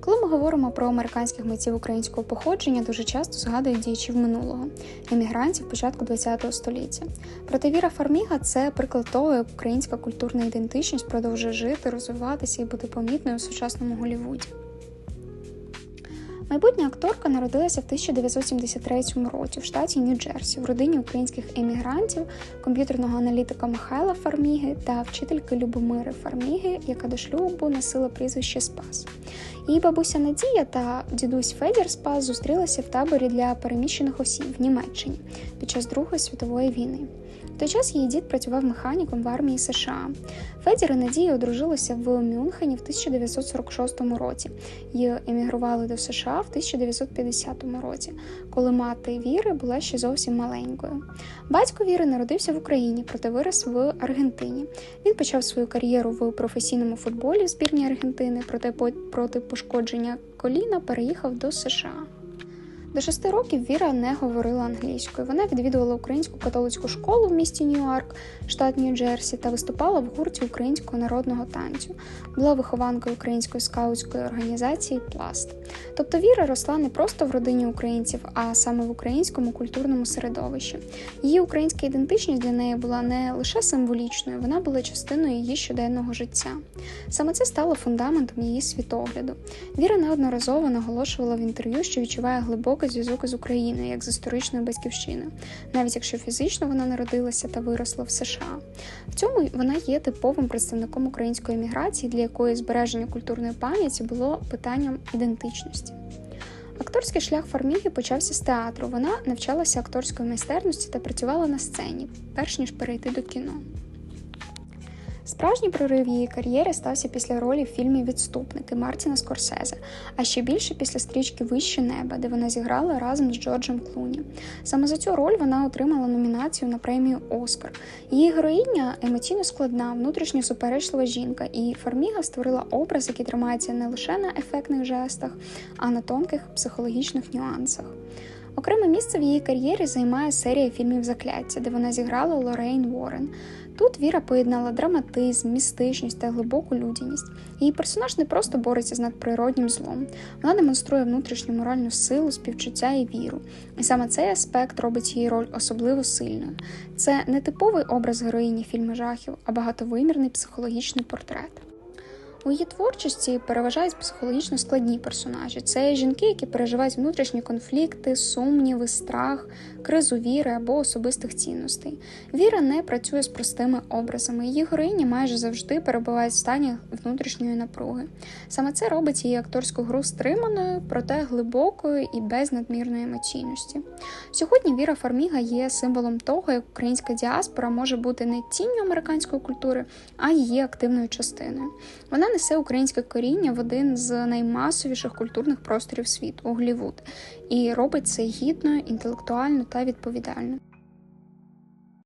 Коли ми говоримо про американських митців українського походження, дуже часто згадують діячів минулого емігрантів початку ХХ століття. Проте Віра Фарміга це приклад того, як українська культурна ідентичність продовжує жити, розвиватися і бути помітною у сучасному Голлівуді. Майбутня акторка народилася в 1973 році в штаті Нью-Джерсі в родині українських емігрантів, комп'ютерного аналітика Михайла Фарміги та вчительки Любомири Фарміги, яка до шлюбу носила прізвище Спас. Її бабуся Надія та дідусь Федір Спас зустрілися в таборі для переміщених осіб в Німеччині під час Другої світової війни. Той час її дід працював механіком в армії США. Федір і Надія одружилися в Мюнхені в 1946 році і емігрували до США в 1950 році, коли мати Віри була ще зовсім маленькою. Батько Віри народився в Україні, проте вирос в Аргентині. Він почав свою кар'єру в професійному футболі в збірній Аргентини, проте проти пошкодження коліна переїхав до США. До шести років Віра не говорила англійською. Вона відвідувала українську католицьку школу в місті Ньюарк, штат Нью-Джерсі, та виступала в гурті українського народного танцю. Була вихованкою української скаутської організації Пласт. Тобто Віра росла не просто в родині українців, а саме в українському культурному середовищі. Її українська ідентичність для неї була не лише символічною, вона була частиною її щоденного життя. Саме це стало фундаментом її світогляду. Віра неодноразово наголошувала в інтерв'ю, що відчуває глибоку глибокий зв'язок із Україною як з історичною батьківщиною, навіть якщо фізично вона народилася та виросла в США. В цьому вона є типовим представником української еміграції, для якої збереження культурної пам'яті було питанням ідентичності. Акторський шлях Фарміги почався з театру. Вона навчалася акторської майстерності та працювала на сцені, перш ніж перейти до кіно. Справжній прорив її кар'єри стався після ролі в фільмі Відступники Мартіна Скорсезе, а ще більше після стрічки Вище неба, де вона зіграла разом з Джорджем Клуні. Саме за цю роль вона отримала номінацію на премію Оскар. Її героїня емоційно складна, внутрішньо суперечлива жінка, і Фарміга створила образ, який тримається не лише на ефектних жестах, а на тонких психологічних нюансах. Окреме місце в її кар'єрі займає серія фільмів Закляття, де вона зіграла Лорейн Уоррен. Тут Віра поєднала драматизм, містичність та глибоку людяність. Її персонаж не просто бореться з надприроднім злом, вона демонструє внутрішню моральну силу, співчуття і віру. І саме цей аспект робить її роль особливо сильною. Це не типовий образ героїні фільму жахів, а багатовимірний психологічний портрет. У її творчості переважають психологічно складні персонажі. Це жінки, які переживають внутрішні конфлікти, сумніви, страх, кризу віри або особистих цінностей. Віра не працює з простими образами. Її героїні майже завжди перебувають в стані внутрішньої напруги. Саме це робить її акторську гру стриманою, проте глибокою і без надмірної емоційності. Сьогодні Віра Фарміга є символом того, як українська діаспора може бути не тінню американської культури, а її активною частиною. Вона несе українське коріння в один з наймасовіших культурних просторів світу Голлівуд, і робить це гідно, інтелектуально та відповідально.